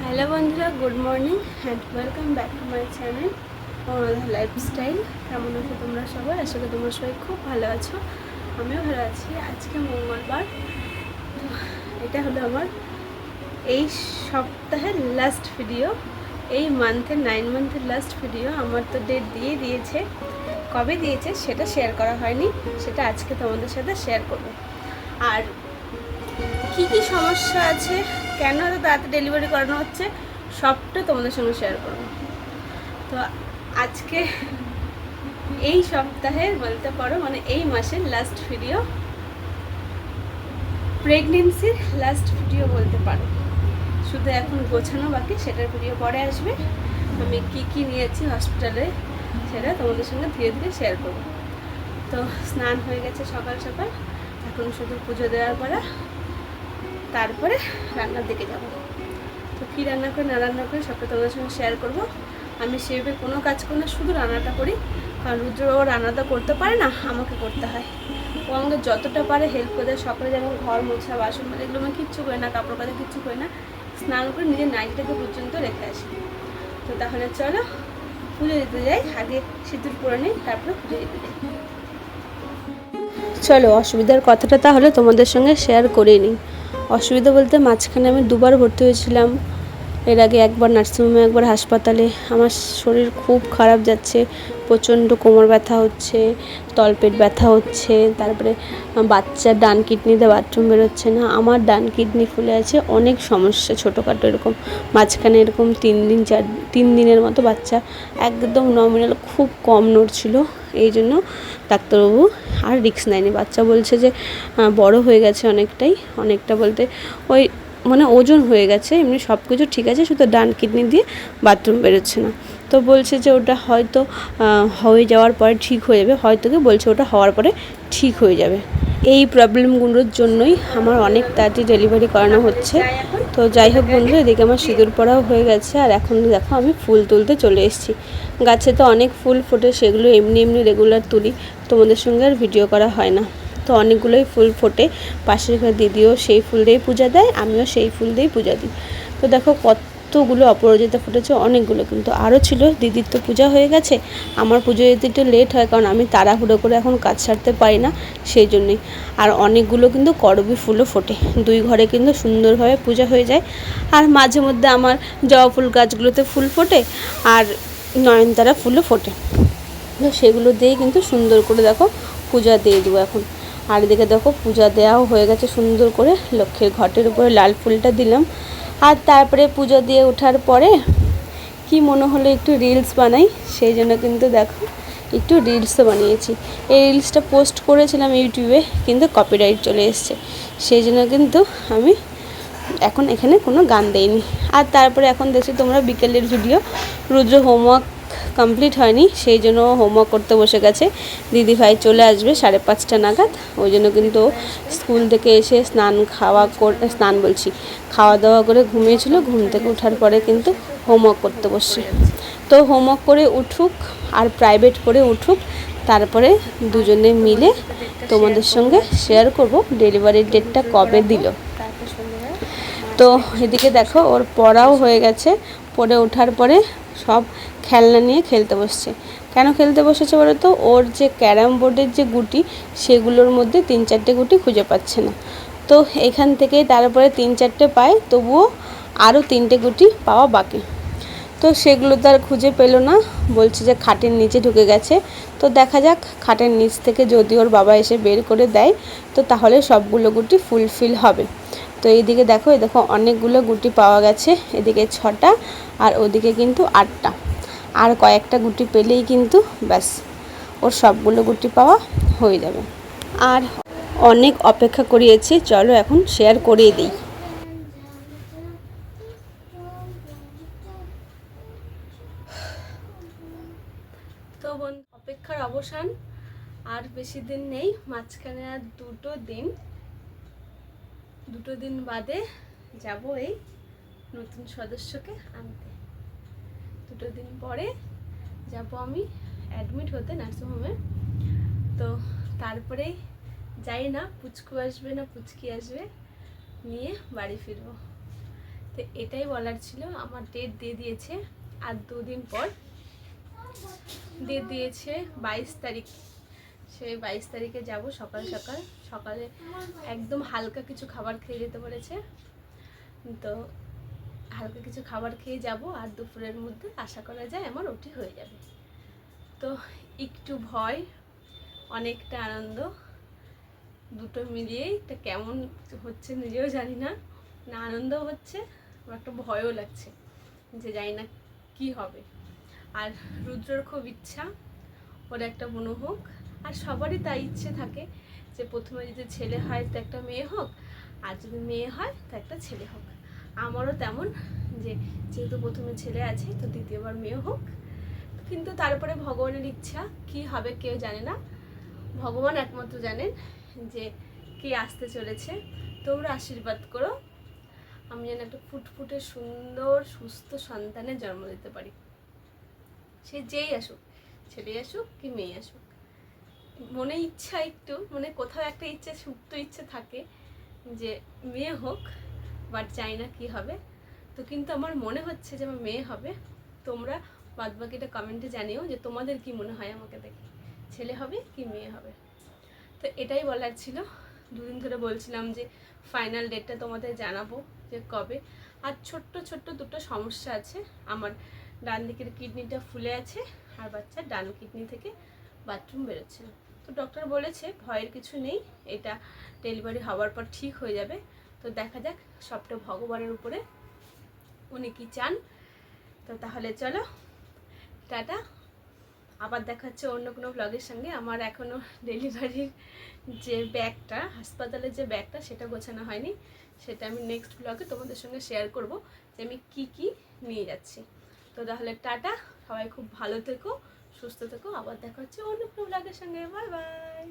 Hello বন্ধুরা, good morning and welcome back to my channel Anuradha lifestyle কেমন আছো তোমরা সবাই? আশা করি তোমরা সবাই খুব ভালো আছো। আমিও ভালো আছি। আজকে মঙ্গলবার। এটা হলো আমার এই সপ্তাহের লাস্ট ভিডিও এই মান্থের নাইন মান্থের লাস্ট ভিডিও আমার তো ডেট দিয়ে দিয়েছে। কবে দিয়েছে সেটা শেয়ার করা হয়নি। সেটা আজকে তোমাদের সাথে শেয়ার করব। আর কি কি সমস্যা আছে? কেন এত তাড়াতাড়ি ডেলিভারি করানো হচ্ছে? সবটা তোমাদের সঙ্গে শেয়ার করব। তো আজকে এই সপ্তাহের বলতে পারো মানে এই মাসের লাস্ট ভিডিও প্রেগনেন্সির লাস্ট ভিডিও বলতে পারো। শুধু এখন গোছানো বাকি, সেটার ভিডিও পরে আসবে। আমি কি কি নিয়েছি হসপিটালে সেটা তোমাদের সঙ্গে ধীরে ধীরে শেয়ার করব। তো স্নান হয়ে গেছে সকাল সকাল। এখন শুধু পুজো দেওয়ার পরে তারপরে রান্নার দিকে যাব। তো কী রান্না করে, না রান্না করে সবটা তোমাদের সঙ্গে শেয়ার করব। আমি সেভাবে কোনো কাজ করি না, শুধু রান্নাটা করি। কারণ রুদ্র ও রান্নাটা করতে পারে না, আমাকে করতে হয়। ও আমাকে যতটা পারে হেল্প করে দেয়, সকালে যেমন ঘর মোছা, বাসন মাজা, এগুলো আমি কিচ্ছু করি না, কাপড় কাচা কিচ্ছু করি না। স্নান করে নিজের নাইটটাকে পর্যন্ত রেখে আসি। তো তাহলে চলো, পুজো দিতে যাই, আগে সিঁদুর পরে নিই, তারপরে পুজো দিতে যাই। চলো, অসুবিধার কথাটা তাহলে তোমাদের সঙ্গে শেয়ার করে নিই। অসুবিধা বলতে মাঝখানে আমি দুবার ভর্তি হয়েছিলাম। এর আগে একবার নার্সিংহোমে একবার হাসপাতালে। আমার শরীর খুব খারাপ যাচ্ছে, প্রচণ্ড কোমর ব্যথা হচ্ছে, তলপেট ব্যথা হচ্ছে, তারপরে বাচ্চার ডান কিডনিতে বাথরুম বেরোচ্ছে না। আমার ডান কিডনি ফুলে আছে, অনেক সমস্যা ছোটোখাটো এরকম। মাঝখানে এরকম তিন দিন, চার, তিন দিনের মতো বাচ্চা। একদম নমিনাল খুব কম নড়ছিল এই জন্য ডাক্তারবাবু আর রিক্স নেয়নি। বাচ্চা বলছে যে বড় হয়ে গেছে অনেকটাই, অনেকটা বলতে ওই মানে ওজন হয়ে গেছে, এমনি সব কিছু ঠিক আছে, শুধু ডান কিডনি দিয়ে বাথরুম বেরোচ্ছে না। তো বলছে যে, ওটা হয়তো হয়ে যাওয়ার পরে ঠিক হয়ে যাবে, হয়তো কি বলছে ওটা হওয়ার পরে ঠিক হয়ে যাবে। এই প্রবলেমগুলোর জন্যই আমার অনেক তাড়াতাড়ি ডেলিভারি করানো হচ্ছে। তো যাই হোক বন্ধু, এদিকে আমার সিঁদুর পড়াও হয়ে গেছে, আর এখন দেখো আমি ফুল তুলতে চলে এসেছি। গাছে তো অনেক ফুল ফোটে, সেগুলো এমনি এমনি রেগুলার তুলি, তোমাদের সঙ্গে আর ভিডিও করা হয় না। তো অনেকগুলোই ফুল ফোটে, পাশের ঘর দিদিও সেই ফুল দিয়েই পূজা দেয়, আমিও সেই ফুল দিয়েই পূজা দিই। তো দেখো কতগুলো অপরাজিতা ফুটেছে, অনেকগুলো। কিন্তু আরও ছিল, দিদির তো পূজা হয়ে গেছে। আমার পুজো যেতে একটু লেট হয়, কারণ আমি তাড়াহুড়ো করে এখন কাজ ছাড়তে পারি না, সেই জন্যই। আর অনেকগুলো কিন্তু করবি ফুলও ফোটে। দুই ঘরে কিন্তু সুন্দরভাবে পূজা হয়ে যায়। আর মাঝে মধ্যে আমার জবা ফুল গাছগুলোতে ফুল ফোটে, আর নয়নতারা ফুলও ফোটে। তো সেগুলো দিয়েই কিন্তু সুন্দর করে দেখো পূজা দিয়ে দেবো এখন। আর এদিকে দেখো পূজা দেওয়াও হয়ে গেছে সুন্দর করে। লক্ষ্মীর ঘটের উপরে লাল ফুলটা দিলাম। আর তারপরে পুজো দিয়ে ওঠার পরে কি মনে হলো একটু রিলস বানাই? সেই জন্য কিন্তু দেখো, একটু রিলসও বানিয়েছি। এই রিলসটা পোস্ট করেছিলাম ইউটিউবে, কিন্তু কপিরাইট চলে এসছে। সেই জন্য কিন্তু আমি এখন এখানে কোনো গান দেইনি। আর তারপরে এখন দেখছি তোমরা বিকেলের ভিডিও রুদ্র হোমওয়ার্ক কমপ্লিট হয়নি, সেই জন্য হোমওয়ার্ক করতে বসে গেছে। দিদি ভাই চলে আসবে সাড়ে পাঁচটা নাগাদ, ওই জন্য কিন্তু স্কুল থেকে এসে স্নান খাওয়া করে স্নান বলছি, খাওয়া দাওয়া করে ঘুমিয়েছিল, ঘুম থেকে ওঠার পরে কিন্তু হোমওয়ার্ক করতে বসছে। তো হোমওয়ার্ক করে উঠুক আর প্রাইভেট করে উঠুক, তারপরে দুজনে মিলে তোমাদের সঙ্গে শেয়ার করব ডেলিভারির ডেটটা কবে দিল। তো এদিকে দেখো, ওর পড়াও হয়ে গেছে, পড়ে ওঠার পরে সব খেলনা নিয়ে খেলতে বসছে। কেন খেলতে বসেছে বলো তো ওর যে ক্যারাম বোর্ডের যে গুটি, সেগুলোর মধ্যে তিন চারটে গুটি খুঁজে পাচ্ছে না। তো এখান থেকে তারপরে তিন চারটে পায়, তবুও আরও তিনটে গুটি পাওয়া বাকি। তো সেগুলো তো আর খুঁজে পেল না। বলছে যে খাটের নিচে ঢুকে গেছে। তো দেখা যাক, খাটের নিচ থেকে যদি ওর বাবা এসে বের করে দেয়, তো তাহলে সবগুলো গুটি ফুলফিল হবে। তো এইদিকে দেখো, এই দেখো অনেকগুলো গুটি পাওয়া গেছে, এদিকে ছটা আর ওদিকে কিন্তু আটটা। আর কয়েকটা গুটি পেলেই কিন্তু ব্যাস, ওর সবগুলো গুটি পাওয়া হয়ে যাবে। আর অনেক অপেক্ষা করিয়েছি, চলো এখন শেয়ার করিয়ে দিই। তো অপেক্ষার অবসান আর বেশি দিন নেই, মাঝখানে আর দুটো দিন। দুটো দিন বাদে যাব এই নতুন সদস্যকে আনতে। দুটো দিন পরে যাব আমি অ্যাডমিট হতে নার্সিংহোমে। তো তারপরেই যাই না, পুচকু আসবে না, পুচকি আসবে, নিয়ে বাড়ি ফিরবো। তো এটাই বলার ছিল, আমার ডেট দিয়ে দিয়েছে, আর দুদিন পর। ডেট দিয়েছে বাইশ তারিখ। সেই বাইশ তারিখে যাব সকাল সকাল। সকালে একদম হালকা কিছু খাবার খেয়ে যেতে বলেছে। তো হালকা কিছু খাবার খেয়ে যাব আর দুপুরের মধ্যে আশা করা যায় আমার ওটি হয়ে যাবে। তো একটু ভয় অনেকটা আনন্দ দুটো মিলিয়েই এটা কেমন হচ্ছে নিজেও জানি না। না আনন্দ হচ্ছে আমার একটা ভয়ও লাগছে যে জানি না কি হবে। আর রুদ্রর খুব ইচ্ছা ওর একটা বোনও হোক আর সবারই তাই ইচ্ছে থাকে যে প্রথমে যদি ছেলে হয় তো একটা মেয়ে হোক, আর যদি মেয়ে হয় তো একটা ছেলে হোক। আমারও তেমন যে যেহেতু প্রথমে ছেলে আছে তো দ্বিতীয়বার মেয়ে হোক। কিন্তু তারপরে ভগবানের ইচ্ছা, কি হবে কেউ জানে না। ভগবান একমাত্র জানেন যে কে আসতে চলেছে। তোমরা আশীর্বাদ করো। আমি যেন একটা ফুটফুটে সুন্দর, সুস্থ সন্তানের জন্ম দিতে পারি। সে যেই আসুক ছেলে আসুক কি মেয়ে আসুক। মনে ইচ্ছা একটু মানে কোথাও একটা ইচ্ছে, সুপ্ত ইচ্ছে থাকে যে মেয়ে হোক বাট চাই না কী হবে। তো কিন্তু আমার মনে হচ্ছে যে আমার মেয়ে হবে। তোমরা বাদ বাকিটা কমেন্টে জানিও যে তোমাদের কি মনে হয় আমাকে দেখে? ছেলে হবে কি মেয়ে হবে? তো এটাই বলার ছিল। দুদিন ধরে বলছিলাম যে ফাইনাল ডেটটা তোমাদের জানাব যে কবে। আর ছোট্ট ছোট্ট দুটো সমস্যা আছে। আমার ডান দিকের কিডনিটা ফুলে আছে, আর বাচ্চার ডান কিডনি থেকে বাথরুম বেরোচ্ছে না। তো ডক্টর বলেছে, ভয়ের কিছু নেই, এটা ডেলিভারি হওয়ার পর ঠিক হয়ে যাবে। তো দেখা যাক, সবটা ভগবানের উপরে। উনি কি চান? তো তাহলে চলো, টাটা। আবার দেখা হচ্ছে অন্য কোনো ব্লগের সঙ্গে। আমার এখনও ডেলিভারির যে ব্যাগটা, হাসপাতালের যে ব্যাগটা, সেটা গোছানো হয়নি। সেটা আমি নেক্সট ব্লগে তোমাদের সঙ্গে শেয়ার করব যে আমি কি কি নিয়ে যাচ্ছি। তো তাহলে টাটা, সবাই খুব ভালো থেকো। সুস্থ থেকো আবার দেখা হচ্ছে অন্য ব্লগের সঙ্গে। Bye bye